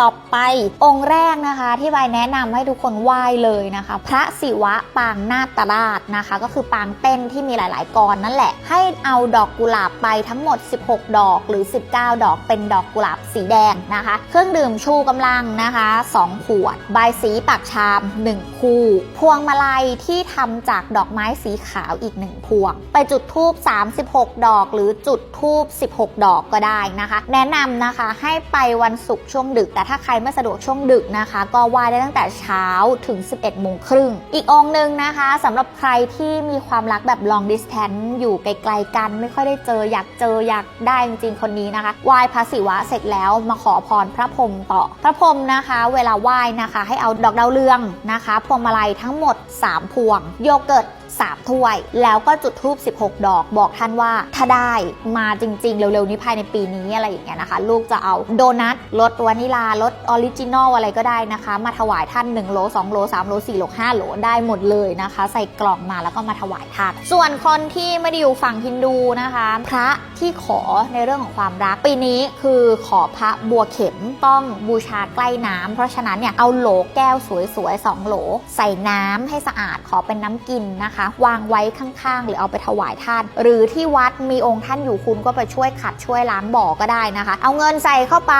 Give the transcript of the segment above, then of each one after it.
ต่อไป องค์แรกนะคะ ที่ใบแนะนำให้ทุกคนไหว้เลยนะคะ พระศิวะปางนาตราชนะคะ ก็คือปางเต้นที่มีหลาย ๆกรนั่นแหละ ให้เอาดอกกุหลาบไปทั้งหมด 16 ดอกหรือ 19 ดอกเป็นดอกกุหลาบสีแดงนะคะ เครื่องดื่มชูกำลังนะคะ 2 ขวด ใบสีปากชาม 1 คู่ พวงมาลัยที่ทำจากดอกไม้สีขาวอีก 1 พวง ไปจุดทูบ36 ดอก หรือจุดทูบ16 ดอกก็ได้นะคะ แนะนำนะคะให้ไปวันศุกร์ช่วงดึกแต่ถ้าใครไม่สะดวกช่วงดึกนะคะ ก็ไหว้ได้ตั้งแต่เช้าถึง 11โมงครึ่ง อีกองค์หนึ่งนะคะสำหรับใครที่มีความรักแบบ long distance อยู่ไกลๆกัน ไม่ค่อยได้เจออยากเจออยากได้จริงๆคนนี้นะคะไหว้พระศิวะเสร็จแล้วมาขอพรพระพรหมต่อ พระพรหมนะคะ เวลาไหว้นะคะ ให้เอาดอกดาวเรืองนะคะพวงมาลัยทั้งหมด 3 พวง โยเกิร์ต 3 ถ้วย แล้วก็จุดทูบ16 ดอก บอกท่านว่าถ้าได้มาจริง ๆ เร็ว ๆ นี้ภายในปีนี้อะไรอย่างเงี้ยนะคะ ลูกจะเอาโดนัทรสวานิลารสออริจินอลอะไรก็ได้นะคะ มาถวายท่าน 1 โล 2 โล 3 โล 4 โล 5 โล ได้หมดเลยนะคะ ใส่กล่องมาแล้วก็มาถวายท่าน ส่วนคนที่ไม่ได้อยู่ฝั่งฮินดูนะคะ พระที่ขอในเรื่องของความรัก ปีนี้คือขอพระบัวเข็มต้องบูชาใกล้น้ำเพราะฉะนั้นเนี่ยเอาโหลแก้วสวยๆ2โหล ใส่น้ำให้สะอาดขอเป็นน้ำกินนะคะวางไว้ข้างๆ หรือเอาไปถวายท่าน หรือที่วัดมีองค์ท่านอยู่คุณก็ไปช่วยขัดช่วยล้างบ่อก็ได้นะคะ เอาเงินใส่เข้าไป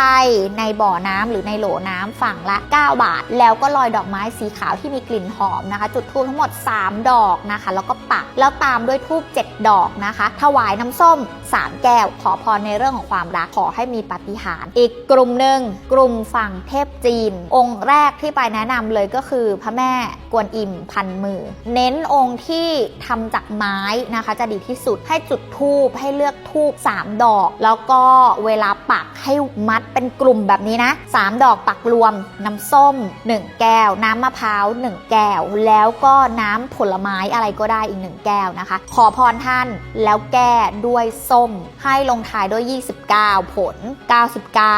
ในบ่อน้ำหรือในโหลน้ำฝั่งละ 9 บาท แล้วก็ลอยดอกไม้สีขาวที่มีกลิ่นหอมนะคะ จุดธูปทั้งหมด 3 ดอกนะคะ แล้วก็ปักแล้วตามด้วยธูป7ดอกนะคะ ถวายน้ำส้ม 3 แก้ว ขอพรในเรื่องของความรักขอให้มีปาฏิหาริย์อีกกลุ่มหนึ่งกลุ่มฝั่งเทพจีน องค์แรกที่ไปแนะนำเลยก็คือพระแม่กวนอิมพันมือ เน้นองค์ที่ทำจากไม้นะคะ จะดีที่สุดให้จุดทูบให้เลือกทูบ3ดอก แล้วก็เวลาปักให้มัดเป็นกลุ่มแบบนี้นะ3ดอกปักรวมน้ำส้ม 1 แก้ว น้ำมะพร้าว 1 แก้ว แล้วก็น้ำผลไม้อะไรก็ได้อีก 1 แก้วนะคะ ขอพรท่านแล้วแก้ด้วยส้ม ให้ลงท้ายด้วย 29 ผล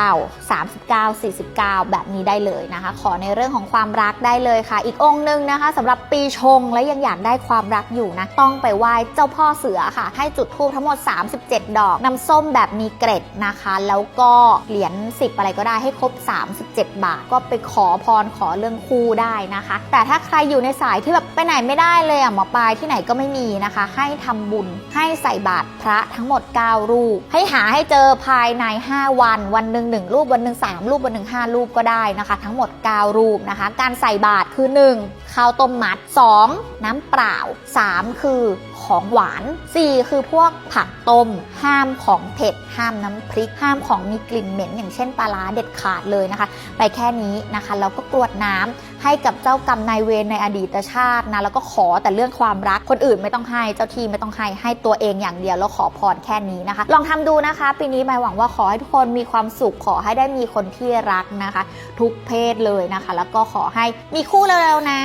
99 39 49 แบบนี้ได้เลยนะคะ ขอในเรื่องของความรักได้เลยค่ะ อีกองค์หนึ่งนะคะสำหรับปีชงและยังอยากได้ความรักอยู่นะ ต้องไปไหว้เจ้าพ่อเสือค่ะ ให้จุดธูปทั้งหมด 37 ดอก น้ำส้มแบบมีเกร็ดนะคะ แล้วก็เหรียญ10 อะไรก็ได้ให้ครบ 37 บาท ก็ไปขอพรขอเรื่องคู่ได้นะคะ แต่ถ้าใครอยู่ในสายที่แบบไปไหนไม่ได้เลยอะหมอปลายที่ไหนก็ไม่มีนะคะ ให้ทำบุญให้ใส่บาตรพระทั้งหมด 9 รูป ให้หาให้เจอภายใน 5 วัน วันหนึ่งหนึ่งรูปวันหนึ่ง3รูปวันหนึ่ง5รูปก็ได้นะคะ ทั้งหมด 9 รูปนะคะ การใส่บาตรคือ 1. ข้าวต้มมัด 2. น้ำเปล่า 3. คือของหวาน 4 คือพวกผักต้ม ห้ามของเผ็ด ห้ามน้ำพริก ห้ามของมีกลิ่นเหม็น อย่างเช่นปลาร้าเด็ดขาดเลยนะคะ ไปแค่นี้นะคะแล้วก็กรวดน้ำให้กับเจ้ากรรมนายเวรในอดีตชาตินะแล้วก็ขอแต่เรื่องความรักคนอื่นไม่ต้องให้เจ้าที่ไม่ต้องให้ให้ตัวเองอย่างเดียวแล้วขอพรแค่นี้นะคะ ลองทำดูนะคะปีนี้หมายหวังว่าขอให้ทุกคนมีความสุขขอให้ได้มีคนที่รักนะคะ ทุกเพศเลยนะคะ แล้วก็ขอให้มีคู่เร็วๆนะ